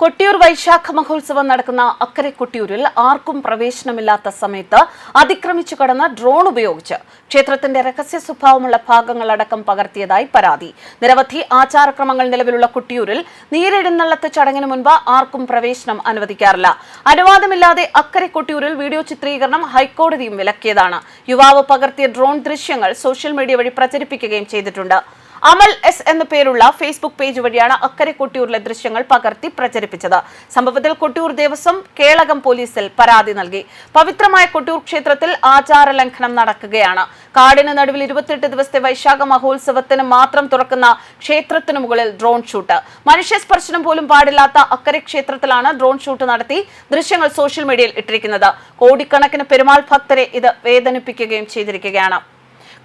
കൊട്ടിയൂർ വൈശാഖ മഹോത്സവം നടക്കുന്ന അക്കരെ കൊട്ടിയൂരിൽ ആർക്കും പ്രവേശനമില്ലാത്ത സമയത്ത് അതിക്രമിച്ചു കടന്ന ഡ്രോൺ ഉപയോഗിച്ച് ക്ഷേത്രത്തിന്റെ രഹസ്യ സ്വഭാവമുള്ള ഭാഗങ്ങളടക്കം പകർത്തിയതായി പരാതി. നിരവധി ആചാരക്രമങ്ങൾ നിലവിലുള്ള കൊട്ടിയൂരിൽ നീരെഴുന്നള്ളത്ത് ചടങ്ങിന് മുൻപ് ആർക്കും പ്രവേശനം അനുവദിക്കാറില്ല. അനുവാദമില്ലാതെ അക്കരെ കൊട്ടിയൂരിൽ വീഡിയോ ചിത്രീകരണം ഹൈക്കോടതിയും വിലക്കിയതാണ്. യുവാവ് പകർത്തിയ ഡ്രോൺ ദൃശ്യങ്ങൾ സോഷ്യൽ മീഡിയ വഴി പ്രചരിപ്പിക്കുകയും ചെയ്തിട്ടുണ്ട്. അമൽ എസ് എന്ന പേരുള്ള ഫേസ്ബുക്ക് പേജ് വഴിയാണ് അക്കരെ കൊട്ടിയൂരിലെ ദൃശ്യങ്ങൾ പകർത്തി പ്രചരിപ്പിച്ചത്. സംഭവത്തിൽ കൊട്ടിയൂർ ദേവസ്വം കേളകം പോലീസിൽ പരാതി നൽകി. പവിത്രമായ കൊട്ടിയൂർ ക്ഷേത്രത്തിൽ ആചാര ലംഘനം നടക്കുകയാണ്. കാടിന് നടുവിൽ ഇരുപത്തിയെട്ട് ദിവസത്തെ വൈശാഖ മഹോത്സവത്തിന് മാത്രം തുറക്കുന്ന ക്ഷേത്രത്തിനു മുകളിൽ ഡ്രോൺ ഷൂട്ട്. മനുഷ്യ സ്പർശനം പോലും പാടില്ലാത്ത അക്കരെ ക്ഷേത്രത്തിലാണ് ഡ്രോൺ ഷൂട്ട് നടത്തി ദൃശ്യങ്ങൾ സോഷ്യൽ മീഡിയയിൽ ഇട്ടിരിക്കുന്നത്. കോടിക്കണക്കിന് പെരുമാൾ ഭക്തരെ ഇത് വേദനിപ്പിക്കുകയും ചെയ്തിരിക്കുകയാണ്.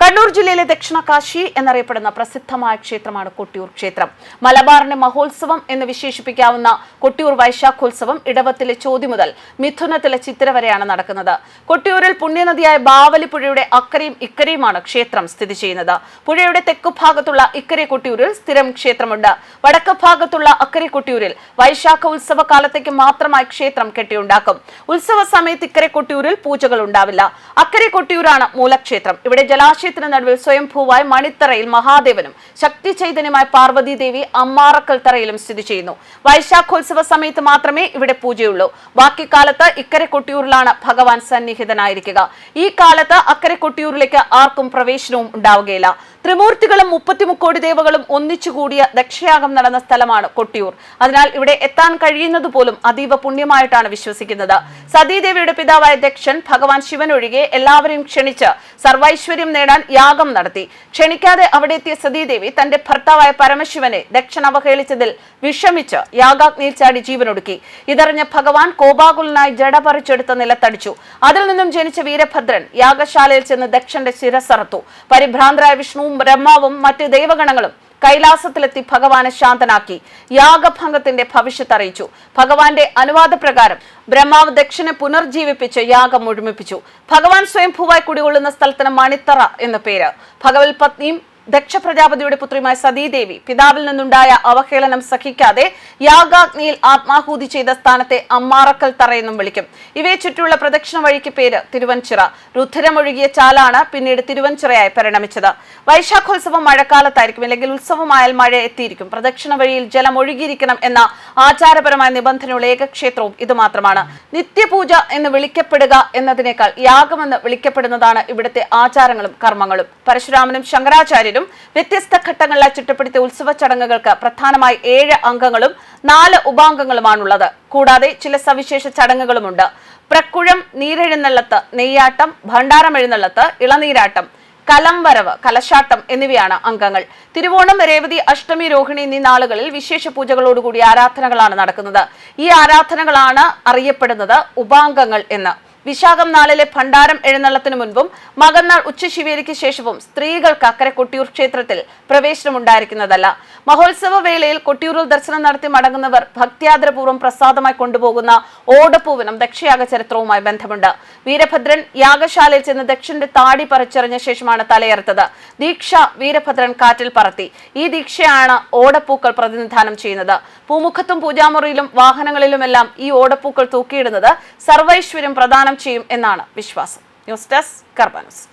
കണ്ണൂർ ജില്ലയിലെ ദക്ഷിണ കാശി എന്നറിയപ്പെടുന്ന പ്രസിദ്ധമായ ക്ഷേത്രമാണ് കൊട്ടിയൂർ ക്ഷേത്രം. മലബാറിന്റെ മഹോത്സവം എന്ന് വിശേഷിപ്പിക്കാവുന്ന കൊട്ടിയൂർ വൈശാഖോത്സവം ഇടവത്തിലെ ചോതി മുതൽ മിഥുനത്തിലെ ചിത്തിര വരെയാണ് നടക്കുന്നത്. കൊട്ടിയൂരിൽ പുണ്യനദിയായ ബാവലി പുഴയുടെ അക്കരയും ഇക്കരയുമാണ് ക്ഷേത്രം സ്ഥിതി ചെയ്യുന്നത്. പുഴയുടെ തെക്കുഭാഗത്തുള്ള ഇക്കരെ കൊട്ടിയൂരിൽ സ്ഥിരം ക്ഷേത്രമുണ്ട്. വടക്ക് ഭാഗത്തുള്ള അക്കരെ കൊട്ടിയൂരിൽ വൈശാഖ ഉത്സവ കാലത്തേക്ക് മാത്രമായി ക്ഷേത്രം കെട്ടിയുണ്ടാക്കും. ഉത്സവ സമയത്ത് ഇക്കരെ കൊട്ടിയൂരിൽ പൂജകൾ ഉണ്ടാവില്ല. അക്കരെ കൊട്ടിയൂരാണ് മൂലക്ഷേത്രം. ഇവിടെ ജലാശയത്തിന് നടുവിൽ സ്വയംഭൂവായി മണിത്തറയിൽ മഹാദേവനും ശക്തി ചൈതന്യമായ പാർവതി ദേവി അമ്മാറക്കൽ തറയിലും സ്ഥിതി ചെയ്യുന്നു. വൈശാഖോത്സവ സമയത്ത് മാത്രമേ ഇവിടെ പൂജയുള്ളൂ. ബാക്കി കാലത്ത് ഇക്കരെ കൊട്ടിയൂരിലാണ് ഭഗവാൻ സന്നിഹിതനായിരിക്കുക. ഈ കാലത്ത് അക്കരെ കൊട്ടിയൂരിലേക്ക് ആർക്കും പ്രവേശനവും ഉണ്ടാവുകയില്ല. ത്രിമൂർത്തികളും മുപ്പത്തിമുക്കോടി ദേവകളും ഒന്നിച്ചുകൂടിയ ദക്ഷയാഗം നടന്ന സ്ഥലമാണ് കൊട്ടിയൂർ. അതിനാൽ ഇവിടെ എത്താൻ കഴിയുന്നത് പോലും അതീവ പുണ്യമായിട്ടാണ് വിശ്വസിക്കുന്നത്. സതീദേവിയുടെ പിതാവായ ദക്ഷൻ ഭഗവാൻ ശിവൻ ഒഴികെ എല്ലാവരെയും ക്ഷണിച്ച് സർവൈശ്വര്യം നേടാൻ യാഗം നടത്തി. ക്ഷണിക്കാതെ അവിടെ എത്തിയ സതീദേവി തന്റെ ഭർത്താവായ പരമശിവനെ ദക്ഷൻ അവഹേളിച്ചതിൽ വിഷമിച്ച് യാഗാഗ്നിയിൽ ചാടി ജീവനൊടുക്കി. ഇതറിഞ്ഞ ഭഗവാൻ കോപാകുലനായി ജട പറിച്ചെടുത്ത നിലത്തടിച്ചു അതിൽ നിന്നും ജനിച്ച വീരഭദ്രൻ യാഗശാലയിൽ ചെന്ന് ദക്ഷന്റെ ശിരസറത്തു പരിഭ്രാന്തരായ വിഷ്ണുവും ബ്രഹ്മാവും മറ്റ് ദൈവഗണങ്ങളും കൈലാസത്തിലെത്തി ഭഗവാനെ ശാന്തനാക്കി യാഗഭംഗത്തിന്റെ ഭവിഷ്യത്ത് അറിയിച്ചു. ഭഗവാന്റെ അനുവാദപ്രകാരം ബ്രഹ്മാവ് ദക്ഷിണെ പുനർജീവിപ്പിച്ച് യാഗം മുഴുമിപ്പിച്ചു ഭഗവാൻ സ്വയംഭൂവായി കുടികൊള്ളുന്ന സ്ഥലത്തിന് മണിത്തറ എന്ന പേര്. ഭഗവത് പത്നിയും ദക്ഷ പ്രജാപതിയുടെ പുത്രിയുമായ സതീദേവി പിതാവിൽ നിന്നുണ്ടായ അവഹേളനം സഹിക്കാതെ യാഗാഗ്നിയിൽ ആത്മാഹൂതി ചെയ്ത സ്ഥാനത്തെ അമ്മാറക്കൽ തറയെന്നും വിളിക്കും. ഇവയെ ചുറ്റുള്ള പ്രദക്ഷിണ വഴിക്ക് പേര് തിരുവഞ്ചിറ രുദ്രമൊഴുകിയ ചാലാണ് പിന്നീട് തിരുവഞ്ചിറയായി പരിണമിച്ചത്. വൈശാഖോത്സവം മഴക്കാലത്തായിരിക്കും. അല്ലെങ്കിൽ ഉത്സവമായാൽ മഴ എത്തിയിരിക്കും. പ്രദക്ഷിണ വഴിയിൽ ജലം ഒഴുകിയിരിക്കണം എന്ന ആചാരപരമായ നിബന്ധനയുള്ള ഏക ക്ഷേത്രവും ഇത് മാത്രമാണ് നിത്യപൂജ എന്ന് വിളിക്കപ്പെടുക എന്നതിനേക്കാൾ യാഗമെന്ന് വിളിക്കപ്പെടുന്നതാണ് ഇവിടുത്തെ ആചാരങ്ങളും കർമ്മങ്ങളും. പരശുരാമനും ശങ്കരാചാര്യരും വ്യത്യസ്ത ഘട്ടങ്ങളിലായി ചുറ്റപ്പെടുത്തിയ ഉത്സവ ചടങ്ങുകൾക്ക് പ്രധാനമായി ഏഴ് അംഗങ്ങളും നാല് ഉപാംഗങ്ങളുമാണുള്ളത്. കൂടാതെ ചില സവിശേഷ ചടങ്ങുകളുമുണ്ട്. പ്രക്കുഴം നീരെഴുന്നള്ളത്ത് നെയ്യാട്ടം ഭണ്ഡാരം എഴുന്നള്ളത്ത് ഇളനീരാട്ടം കലംവരവ് കലശാട്ടം എന്നിവയാണ് അംഗങ്ങൾ. തിരുവോണം രേവതി അഷ്ടമി രോഹിണി എന്നീ നാളുകളിൽ വിശേഷ പൂജകളോടുകൂടി ആരാധനകളാണ് നടക്കുന്നത്. ഈ ആരാധനകളാണ് അറിയപ്പെടുന്നത് ഉപാംഗങ്ങൾ എന്ന്. വിശാഖം നാളിലെ ഭണ്ഡാരം എഴുന്നള്ളത്തിനു മുൻപും മകന്നാൾ ഉച്ചശിവേരിക്ക് ശേഷവും സ്ത്രീകൾക്ക് അക്കരെ കൊട്ടിയൂർ ക്ഷേത്രത്തിൽ പ്രവേശനമുണ്ടായിരിക്കുന്നതല്ല. മഹോത്സവ വേളയിൽ കൊട്ടിയൂരിൽ ദർശനം നടത്തി മടങ്ങുന്നവർ ഭക്തിയാദരപൂർവം പ്രസാദമായി കൊണ്ടുപോകുന്ന ഓടപ്പൂവിനും ദക്ഷയാഗ ചരിത്രവുമായി ബന്ധമുണ്ട്. വീരഭദ്രൻ യാഗശാലയിൽ ചെന്ന് ദക്ഷന്റെ താടി പറിച്ചെറിഞ്ഞ ശേഷമാണ് തലയേർത്തത് ദീക്ഷ വീരഭദ്രൻ കാറ്റിൽ പറത്തി. ഈ ദീക്ഷയാണ് ഓടപ്പൂക്കൾ പ്രതിനിധാനം ചെയ്യുന്നത്. പൂമുഖത്തും പൂജാമുറിയിലും വാഹനങ്ങളിലുമെല്ലാം ഈ ഓടപ്പൂക്കൾ തൂക്കിയിടുന്നത് സർവൈശ്വര്യം പ്രദാനം ചെയ്യും എന്നാണ് വിശ്വാസം. News desk കർബാനസ്